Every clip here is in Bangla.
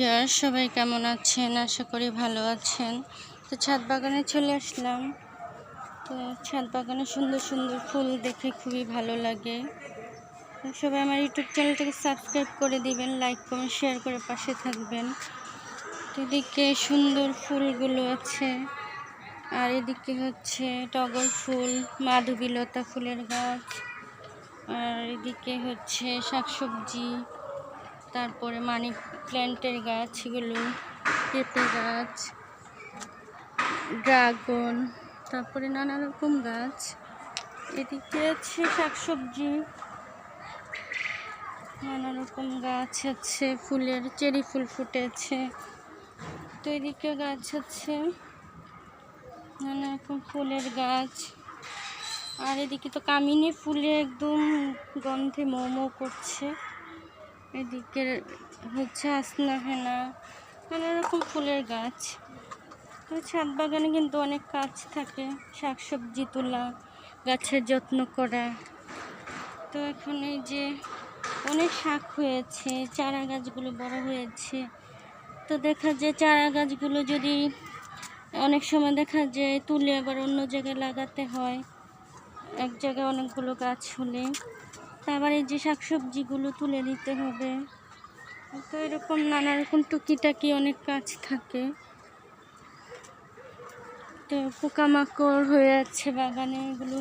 ভিউয়ার সবাই কেমন আছেন? আশা করি ভালো আছেন। তো ছাদ বাগানে চলে আসলাম। তো ছাদ বাগানে সুন্দর সুন্দর ফুল দেখে খুবই ভালো লাগে। সবাই আমার ইউটিউব চ্যানেলটাকে সাবস্ক্রাইব করে দিবেন, লাইক, কমেন্ট, শেয়ার করে পাশে থাকবেন। তো এদিকে সুন্দর ফুলগুলো আছে। আর এদিকে হচ্ছে টগর ফুল, মাধবীলতা ফুলের গাছ। আর এদিকে হচ্ছে শাকসবজি। তারপরে মানি প্ল্যান্টের গাছগুলো পেঁপে গাছ, ড্রাগন, তারপরে নানা রকম গাছ। এদিকে আছে শাকসবজি। নানা রকম গাছ আছে, ফুলের, চেরি ফুল ফুটেছে। তো এদিকে গাছ আছে, নানা রকম ফুলের গাছ। আর এদিকে তো কামিনী ফুলে একদম গন্ধে মোমো করছে। এদিকে হচ্ছে আসনা হেনা নানা রকম ফুলের গাছ। তো ছাদ বাগানে কিন্তু অনেক কাজ থাকে, শাকসবজি তোলা, গাছের যত্ন করা। তো এখন এই যে অনেক শাক হয়েছে, চারা গাছগুলো বড় হয়েছে। তো দেখা যায় চারা গাছগুলো যদি অনেক সময় দেখা যায় তুলে আবার অন্য জায়গায় লাগাতে হয়, এক জায়গায় অনেকগুলো গাছ হলে। আবার এই যে শাকসবজিগুলো তুলে দিতে হবে। তো এরকম নানা রকম টুকিটাকি অনেক কাজ থাকে। তো পোকামাকড় হয়ে যাচ্ছে বাগানে এগুলো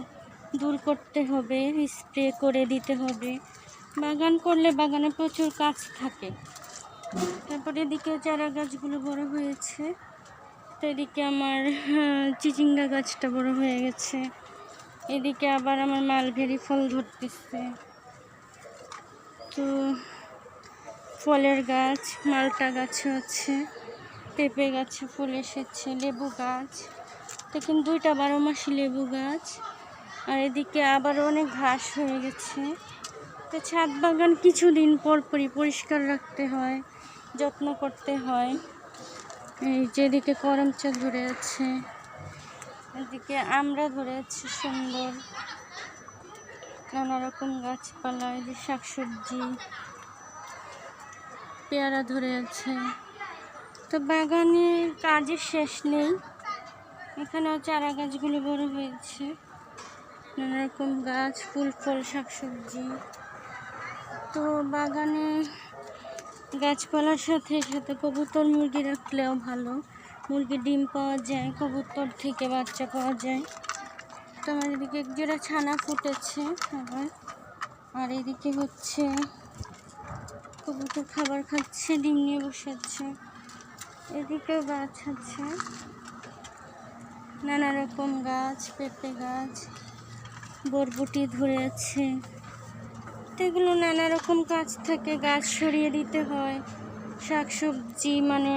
দূর করতে হবে স্প্রে করে দিতে হবে। বাগান করলে বাগানে প্রচুর কাজ থাকে। তারপরে এদিকে চারা গাছগুলো বড় হয়েছে। তো এদিকে আমার হ্যাঁ, চিচিঙ্গা গাছটা বড় হয়ে গেছে। এদিকে আবার আমার মালভেরি ফল ধরতেছে। তো ফলের গাছ, মালটা গাছও আছে পেঁপে গাছে ফুল এসেছে, লেবু গাছ দেখুন দুইটা বারো মাসি লেবু গাছ, আর এদিকে আবার অনেক ঘাস হয়ে গেছে। তো ছাদ বাগান কিছুদিন পর পরই পরিষ্কার রাখতে হয়, যত্ন করতে হয়। এই যেদিকে করমচা ধরে আছে, এদিকে আমরা ধরে আছি সুন্দর। নানা রকম গাছপালা, এই যে শাকসবজি, পেয়ারা ধরে আছে। তো বাগানে কাজের শেষ নেই। এখানেও চারা গাছগুলো বড় হয়েছে। নানা রকম গাছ, ফুল ফল, শাকসবজি। তো বাগানে গাছপালার সাথে সাথে কবুতর মুরগি রাখলেও ভালো। মুরগির ডিম পাওয়া যায়, কবুতর থেকে বাচ্চা পাওয়া যায়। তো আমার এদিকে এক জোড়া ছানা ফুটেছে আবার। আর এদিকে হচ্ছে কবুতর খাবার খাচ্ছে, ডিম নিয়ে বসে আছে এদিকেও গাছ আছে। নানা রকম গাছ, পেঁপে গাছ, বরবটি ধরে আছে এগুলো নানা রকম কাজ থাকে, গাছ সরিয়ে দিতে হয়। শাক সবজি মানে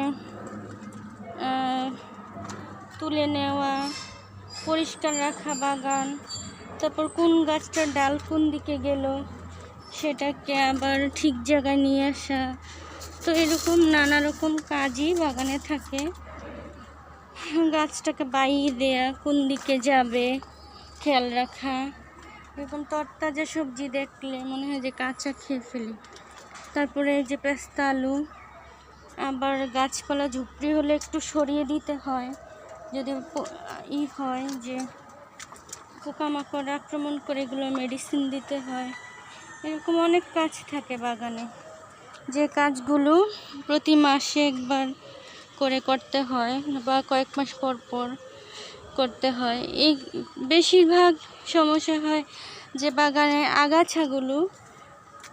তুলে নেওয়া পরিষ্কার রাখা বাগান, তারপর কোন গাছটার ডাল কোন দিকে গেল, সেটাকে আবার ঠিক জায়গায় নিয়ে আসা। তো এরকম নানা রকম কাজই বাগানে থাকে। গাছটাকে বাইয়ে দেয়া, কোন দিকে যাবে, খেয়াল রাখা। এরকম তরতাজা সবজি দেখলে মনে হয় যে কাঁচা খেয়ে ফেলি। তারপরে এই যে পেস্তা আলু, আবার গাছপালা ঝুপড়ি হলে একটু সরিয়ে দিতে হয়। যদি ই হয় যে পোকামাকড় আক্রমণ করে এগুলো মেডিসিন দিতে হয়, এরকম অনেক কাজ থাকে বাগানে। যে কাজগুলো প্রতি মাসে একবার করে করতে হয় বা কয়েক মাস পর পর করতে হয়। এই বেশিরভাগ সমস্যা হয় যে বাগানে আগাছাগুলো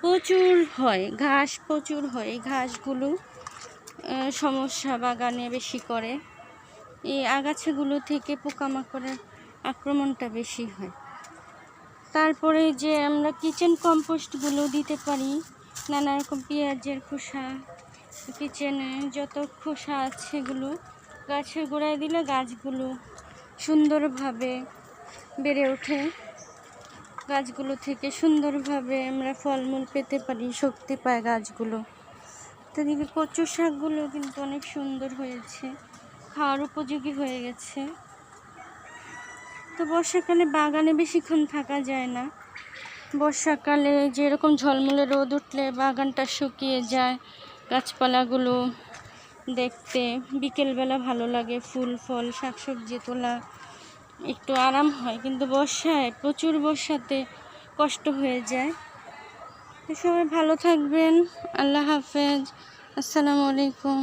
প্রচুর হয়, ঘাস প্রচুর হয়। এই ঘাসগুলো সমস্যা বাগানে বেশি করে। এই আগাছাগুলো থেকে পোকামাকড়ের আক্রমণটা বেশি হয়। তারপরে যে আমরা কিচেন কম্পোস্টগুলো দিতে পারি নানা রকম পেঁয়াজের খোসা কিচেনে যত খোসা আছে এগুলো গাছের গোড়ায় দিলে গাছগুলো সুন্দরভাবে বেড়ে ওঠে। গাছগুলো থেকে সুন্দরভাবে আমরা ফলমূল পেতে পারি, শক্তি পায় গাছগুলো। তো এদিকে কচু শাকগুলো কিন্তু অনেক সুন্দর হয়েছে। খাওয়ার উপযোগী হয়ে গেছে। তো বর্ষাকালে বাগানে বেশিক্ষণ থাকা যায় না। বর্ষাকালে যেরকম ঝলমলে রোদ উঠলে বাগানটা শুকিয়ে যায়, গাছপালাগুলো দেখতে বিকেলবেলা ভালো লাগে, ফুল, ফল, শাকসবজি তোলা একটু আরাম হয়, কিন্তু বর্ষায় প্রচুর বর্ষাতে কষ্ট হয়ে যায়। সবাই ভালো থাকবেন, আল্লাহ হাফেজ, আসসালামু আলাইকুম।